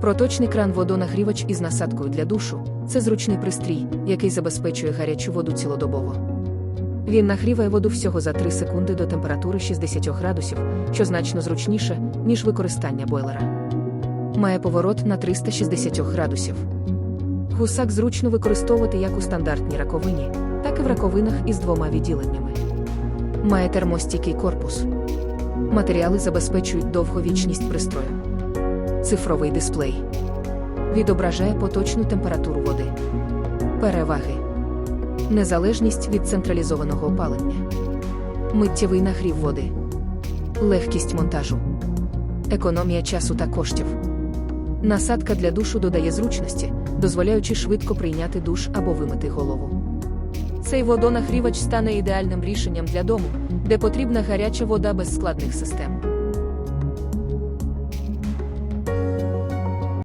Проточний кран водонагрівач із насадкою для душу це зручний пристрій, який забезпечує гарячу воду цілодобово. Він нагріває воду всього за 3 секунди до температури 60 градусів, що значно зручніше, ніж використання бойлера. Має поворот на 360 градусів. Гусак зручно використовувати як у стандартній раковині, так і в раковинах із двома відділеннями. Має термостійкий корпус. Матеріали забезпечують довговічність пристрою. Цифровий дисплей. Відображає поточну температуру води. Переваги. Незалежність від централізованого опалення. Миттєвий нагрів води. Легкість монтажу. Економія часу та коштів. Насадка для душу додає зручності, дозволяючи швидко прийняти душ або вимити голову. Цей водонагрівач стане ідеальним рішенням для дому, де потрібна гаряча вода без складних систем.